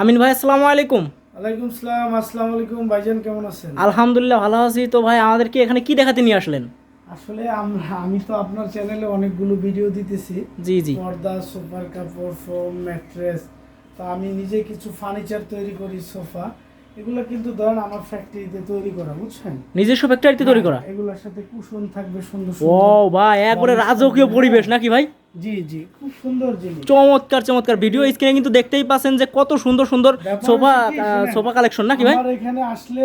আমিন ভাই আসসালামু আলাইকুম। ওয়ালাইকুম সালাম আসসালামু আলাইকুম ভাইজান কেমন আছেন? আলহামদুলিল্লাহ ভালো আছি। তো ভাই আমাদেরকে এখানে কি দেখাতে নিয়ে আসলেন? আসলে আমরা আমি তো আপনার চ্যানেলে অনেকগুলো ভিডিও দিতেছি। জি জি। পর্দা সোফার কাপড় ফোম ম্যাট্রেস তো আমি নিজে কিছু ফার্নিচার তৈরি করি সোফা। এগুলো কিন্তু ধরেন আমার ফ্যাক্টরিতে তৈরি করা বুঝছেন? নিজস্ব ফ্যাক্টরিতে তৈরি করা? হ্যাঁ, এগুলোর সাথে কুশন থাকবে সুন্দর ও ভাই একবারে রাজকীয় পরিবেশ নাকি ভাই? জি জি। খুব সুন্দর জিনিস। চমৎকার চমৎকার। ভিডিও স্ক্রিনে কিন্তু দেখতেই পাচ্ছেন যে কত সুন্দর সুন্দর সোফা সোফা কালেকশন নাকি ভাই? আমার এখানে আসলে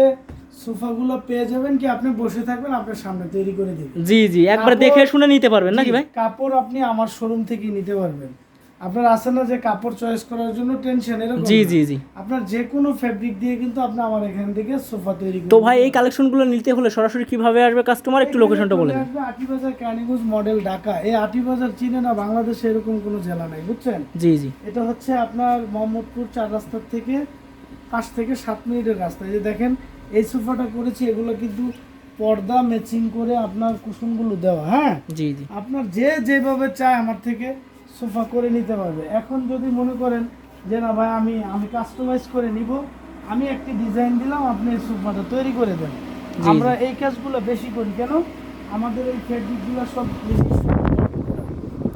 সোফাগুলো পেয়ে যাবেন কি আপনি বসে থাকবেন আপনার সামনে তৈরি করে দিবেন। জি জি। একবার দেখে শুনে নিতে পারবেন নাকি ভাই? কাপড় আপনি আমার শোরুম থেকে নিতে পারবেন। আপনার আছে না যে কাপড় চয়েস করার জন্য টেনশন এরকম জি জি জি। আপনার যে কোনো ফেব্রিক দিয়ে কিন্তু আপনি আমার এখান থেকে সোফা তৈরি তো ভাই এই কালেকশনগুলো নিতে হলে সরাসরি কীভাবে আসবে কাস্টমার একটু লোকেশনটা বলে দিন। আটিবাজার ক্যানিগুজ মডেল ঢাকা। এই আটিবাজার চিনে না বাংলাদেশে এরকম কোনো জেলা নাই বুঝছেন? জি জি। এটা হচ্ছে আপনার মোহাম্মদপুর চার রাস্তার থেকে পাঁচ থেকে সাত মিনিটের রাস্তা। এই যে দেখেন এই সোফাটা করেছি এগুলো কিন্তু পর্দা ম্যাচিং করে আপনার কুশনগুলো দেওয়া হ্যাঁ? জি জি। আপনার যে যেভাবে চায় আমার থেকে সোফা করে নিতে পারবে। এখন যদি মনে করেন যে না ভাই আমি আমি কাস্টমাইজ করে নিব আমি একটি ডিজাইন দিলাম আপনি এই সোফাটা তৈরি করে দেন। আমরা এই কাজগুলো বেশি করি। কেন? আমাদের এই ফেব্রিকগুলো সব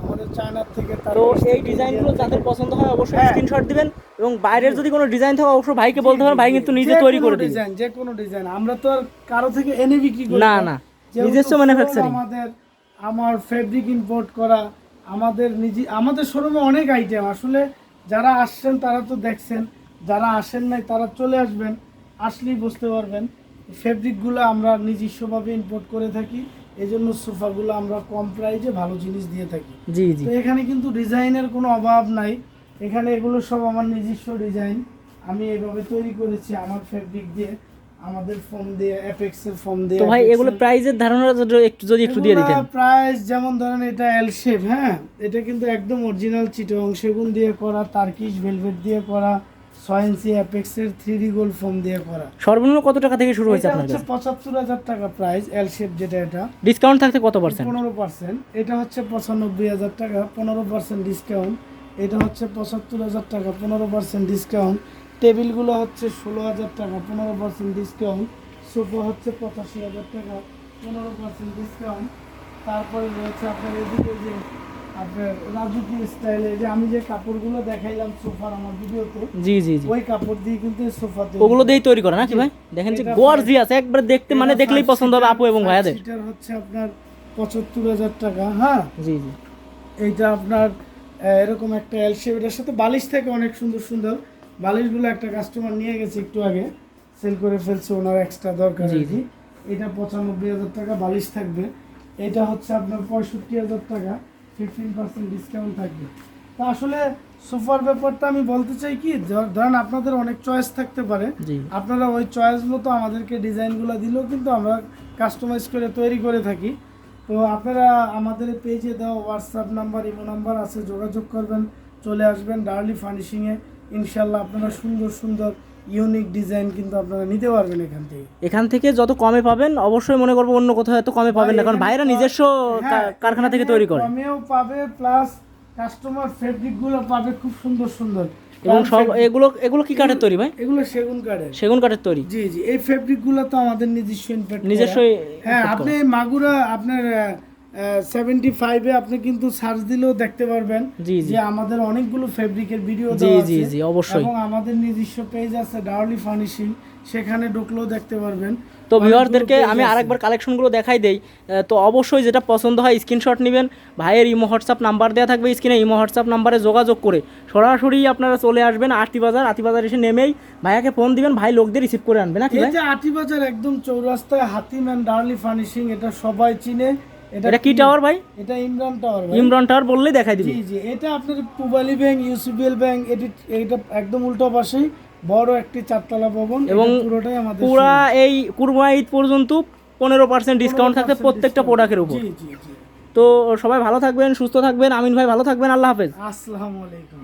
আমাদের চায়নার থেকে তো এই ডিজাইনগুলো যাদের পছন্দ হয় অবশ্যই হ্যাঁ। স্ক্রিনশট দিবেন এবং বাইরের যদি কোনো ডিজাইন থাকে অবশ্যই ভাইকে বলতে হবে ভাই কিন্তু নিজে তৈরি করে ডিজাইন যে কোনো ডিজাইন আমরা তো আর কারও থেকে এনে বিক্রি করি না, না। নিজস্ব manufacturing। আমাদের আমার ফেব্রিক ইম্পোর্ট করা আমাদের নিজে আমাদের শোরুমে অনেক আইটেম আসলে যারা আসছেন তারা তো দেখছেন। যারা আসেন নাই তারা চলে আসবেন। আসলেই বুঝতে পারবেন ফেব্রিকগুলো আমরা নিজস্বভাবে ইম্পোর্ট করে থাকি। এই জন্য সোফাগুলো আমরা কম প্রাইজে ভালো জিনিস দিয়ে থাকি। জি জি। তো এখানে কিন্তু ডিজাইনের কোনো অভাব নাই। এখানে এগুলো সব আমার নিজস্ব ডিজাইন। আমি এভাবে তৈরি করেছি আমার ফেব্রিক দিয়ে। আমাদের ফোম দিয়ে অ্যাপেক্সের ফোম দিয়ে তো ভাই এগুলো প্রাইজের ধারণা একটু যদি একটু দিয়ে দিতেন। প্রাইস যেমন ধরেন এটা এল শেপ হ্যাঁ? এটা কিন্তু একদম অরিজিনাল চিটং সেগুন দিয়ে করা তার্কিশ ভেলভেট দিয়ে করা ছয় ইঞ্চি অ্যাপেক্সের থ্রি ডি গোল্ড ফোম দিয়ে করা। সর্বনিম্ন কত টাকা থেকে শুরু হয়েছে আপনার হচ্ছে কাছে পঁচাত্তর হাজার টাকা প্রাইস এল শেপ যেটা এটা। ডিসকাউন্ট থাকতে কত পার্সেন্ট পনেরো পার্সেন্ট এটা হচ্ছে পঁচানব্বই হাজার টাকা পনেরো পার্সেন্ট ডিসকাউন্ট এটা হচ্ছে পঁচাত্তর হাজার টাকা পনেরো পার্সেন্ট ডিসকাউন্ট টেবিলগুলো হচ্ছে ষোলো হাজার টাকা পনেরো পার্সেন্ট ডিসকাউন্ট সোফা হচ্ছে পঁচাশি হাজার টাকা পনেরো পার্সেন্ট ডিসকাউন্ট তারপরে রয়েছে আপনার এদিকে যে আপনার রাজুকি স্টাইলে যে আমি যে কাপড়গুলো দেখাইলাম সোফার আমার ভিডিওতে জি জি জি। ওই কাপড় দিয়ে কিন্তু সোফা ওগুলো দিয়েই তৈরি করা নাকি ভাই? দেখেন যে এটা গর্জিয়াস একবার দেখতে মানে দেখলেই পছন্দ হবে আপু এবং ভাইয়াদের। এটার হচ্ছে আপনার পঁচাত্তর হাজার টাকা হ্যাঁ? জি জি। এইটা আপনার এরকম একটা এল শেপ এটার সাথে বালিশ থেকে অনেক সুন্দর সুন্দর বালিশগুলো একটা কাস্টমার নিয়ে গেছে একটু আগে। সেল করে ফেলছে ওনার এক্সট্রা দরকার আর কি। এটা পঁচানব্বই হাজার টাকা বালিশ থাকবে। এটা হচ্ছে আপনার পঁয়ষট্টি হাজার টাকা। ফিফটিন পার্সেন্ট ডিসকাউন্ট থাকবে। তা আসলে সোফার ব্যাপারটা আমি বলতে চাই কি ধর- ধরেন আপনাদের অনেক চয়েস থাকতে পারে। আপনারা ওই চয়েস মতো আমাদেরকে ডিজাইনগুলো দিলেও কিন্তু আমরা কাস্টমাইজ করে তৈরি করে থাকি। তো আপনারা আমাদের পেজে দেওয়া হোয়াটসঅ্যাপ নাম্বার ইমো নাম্বার আছে যোগাযোগ করবেন চলে আসবেন ডার্লি ফার্নিশিংয়ে ইনশাল্লাহ আপনারা সুন্দর সুন্দর ইউনিক ডিজাইন কিন্তু আপনারা নিতে পারবেন এখান থেকে। এখান থেকে যত কমে পাবেন অবশ্যই মনে করব অন্য কোথাও এত কমে পাবেন না কারণ ভাইরা নিজস্ব হ্যাঁ, কারখানা থেকে তৈরি করে। কমেও পাবে প্লাস কাস্টমার ফেব্রিকগুলো পাবে খুব সুন্দর সুন্দর। এবং সব এগুলো এগুলো কি কাঠের তৈরি ভাই? এগুলো সেগুন কাঠের। সেগুন কাঠের তৈরি। জি জি এই ফেব্রিকগুলো তো আমাদের নিজস্ব নিজস্ব হ্যাঁ আপনি মাগুরা আপনার সেভেন্টি ফাইভে আপনি কিন্তু সার্চ দিলেও দেখতে পারবেন যে আমাদের অনেকগুলো ফেব্রিকের ভিডিও জি জি জি অবশ্যই। এবং আমাদের নিজস্ব পেজ আছে ডার্লি ফার্নিশিং সেখানে ঢুকলেও দেখতে পারবেন। তো ভিউয়ারদেরকে আমি। আরেকবার কালেকশনগুলো দেখাই দেই। তো অবশ্যই যেটা পছন্দ হয় স্ক্রিনশট নেবেন। ভাইয়ের ইমো হোয়াটসঅ্যাপ নাম্বার দেওয়া থাকবে স্ক্রিনে ইমো হোয়াটসঅ্যাপ নাম্বারে যোগাযোগ করে। সরাসরি আপনারা চলে আসবেন আরটি বাজার আতি বাজার এসে নেমেই ভাইয়াকে ফোন দিবেন ভাই লোকদের রিসিভ করে আনবে নাকি এই যে আটিবাজার একদম চৌরাস্তায় হাতিম্যান ডার্লি ফার্নিশিং এটা সবাই চিনে। এটা কি টাওয়ার ভাই? এটা ইমরান টাওয়ার ভাই। ইমরান টাওয়ার বললেই দেখাই দিবি। জি জি এটা আপনার পুবালি ব্যাংক ইউসিবিএল ব্যাংক এটি এটা একদম উল্টো পাশেই বড় একটি চারতলা ভবন এবং পুরোটাই আমাদের পুরা এই কুরমা ঈদ পর্যন্ত পনেরো পার্সেন্ট ডিসকাউন্ট থাকবে প্রত্যেকটা প্রোডাক্টের উপর। জি জি জি। তো সবাই ভালো থাকবেন সুস্থ থাকবেন আমিন ভাই ভালো থাকবেন আল্লাহ হাফেজ। আসসালামু আলাইকুম।